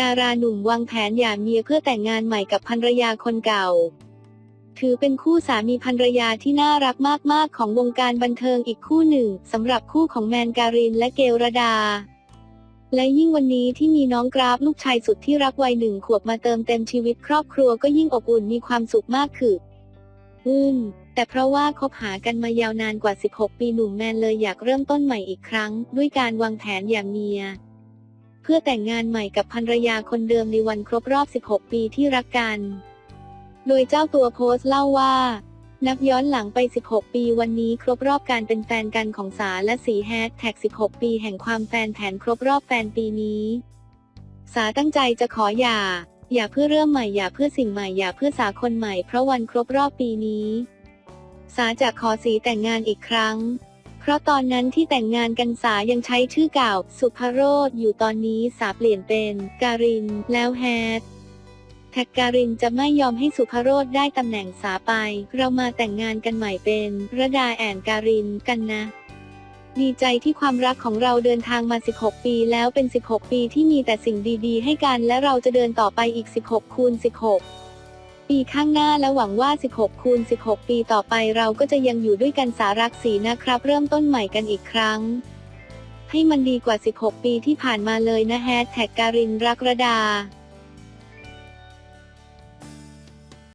ดาราหนุ่มวางแผนหย่าเมียเพื่อแต่งงานใหม่กับภรรยาคนเก่า ถือเป็นคู่สามีภรรยาที่น่ารักมากๆ ของวงการบันเทิงอีกคู่หนึ่งสำหรับคู่ของแมนการินและเกลระดา และยิ่งวันนี้ที่มีน้องกราฟลูกชายสุดที่รักวัยหนึ่งขวบมาเติมเต็มชีวิตครอบครัวก็ยิ่งอบอุ่นมีความสุขมากขึ้นอืมแต่เพราะว่าคบหากันมายาวนานกว่า 16 ปีหนุ่มแมนเลยอยากเริ่มต้นใหม่อีกครั้ง ด้วยการวางแผนหย่าเมีย พื่อแต่งงานใหม่กับภรรยาคนเดิมในวันครบรอบ 16 ปีที่รักกัน โดยเจ้าตัวโพสต์เล่าว่า นับย้อนหลังไป 16 ปีวันนี้ครบรอบการเป็นแฟนกันของสาและสีแฮชแท็ก 16 ปีแห่งความแฟนแผนครบรอบแฟนปีนี้ สาตั้งใจจะขอหย่า อย่าเพื่อเริ่มใหม่อย่าเพื่อสิ่งใหม่อย่าเพื่อสาคนใหม่เพราะวันครบรอบปีนี้ สาจะขอสีแต่งงานอีกครั้ง เพราะตอนนั้นที่แต่งงานกันสายังใช้ชื่อเก่า สุภโรธอยู่ตอนนี้สาเปลี่ยนเป็นการิน แล้วแฮทแท็กการินจะไม่ยอมให้สุภโรธได้ตำแหน่งสาไป เรามาแต่งงานกันใหม่เป็นระดาแอนการินกันนะดีใจที่ความรักของเราเดินทางมา 16 ปีแล้วเป็น 16 ปีที่มีแต่สิ่งดี ๆ ให้กัน และเราจะเดินต่อไปอีก 16 คูณ 16 ปีข้างหน้าและหวังว่า 16 คูณ 16 ปีต่อไปเราก็จะยังอยู่ด้วยกันสารักสีนะครับ เริ่มต้นใหม่กันอีกครั้ง ให้มันดีกว่า 16 ปีที่ผ่านมาเลยนะแฮชแท็กการินรักระดา